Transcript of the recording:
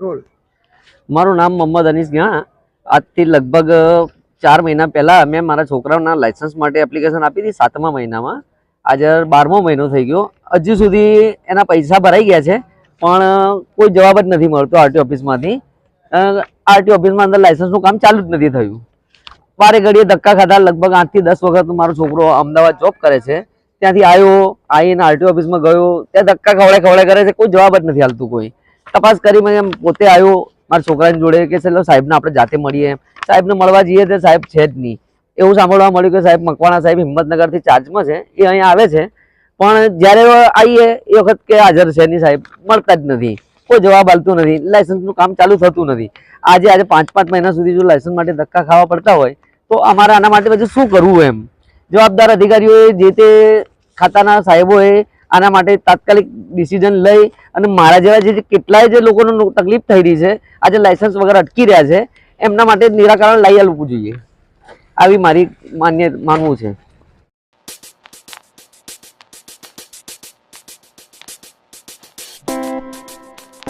Role મારું નામ મોહમ્મદ અનીસ ગયા આજથી લગભગ ચાર મહિના પહેલાં મેં મારા છોકરાઓના લાઇસન્સ માટે એપ્લિકેશન આપી હતી સાતમા મહિનામાં. આજે બારમો મહિનો થઈ ગયો. હજુ સુધી એના પૈસા ભરાઈ ગયા છે, પણ કોઈ જવાબ જ નથી મળતો આરટી ઓફિસમાંથી. આરટી ઓફિસમાં અંદર લાઇસન્સનું કામ ચાલુ જ નથી થયું. વારે ઘડીએ ધક્કા ખાધા. લગભગ આઠથી દસ વખત મારો છોકરો અમદાવાદ જોબ કરે છે. ત્યાંથી આવ્યો આવીને આરટી ઓફિસમાં ગયો. ત્યાં ધક્કા ખવડે ખવડે કરે છે. કોઈ જવાબ જ નથી હાલતું કોઈ. તપાસ કરી મેં પોતે આવ્યો. મારા છોકરાની જોડે કે ચલો સાહેબને આપણે જાતે મળીએ. સાહેબને મળવા જઈએ તો સાહેબ છે જ નહીં. એવું સાંભળવા મળ્યું કે સાહેબ મકવાણા સાહેબ હિંમતનગરથી ચાર્જમાં છે. એ અહીંયા આવે છે. પણ જ્યારે આવીએ એ વખત કે હાજર છે નહીં સાહેબ. મળતા જ નથી. કોઈ જવાબ આપતું નથી. લાયસન્સનું કામ ચાલુ થતું નથી. આજે આજે પાંચ પાંચ મહિના સુધી જો લાયસન્સ માટે ધક્કા ખાવા પડતા હોય, તો અમારે આના માટે પછી શું કરવું એમ? જવાબદાર અધિકારીઓએ જે તે ખાતાના સાહેબોએ આના માટે તાત્કાલિક ડિસિઝન લઈ અને મારા જેવા જે કેટલાય જે લોકોને તકલીફ થઈ રહી છે આજે લાયસન્સ વગર અટકી રહ્યા છે, એમના માટે નિરાકરણ લઈ આવવું જોઈએ. આવી મારી માન્ય માનવું છે.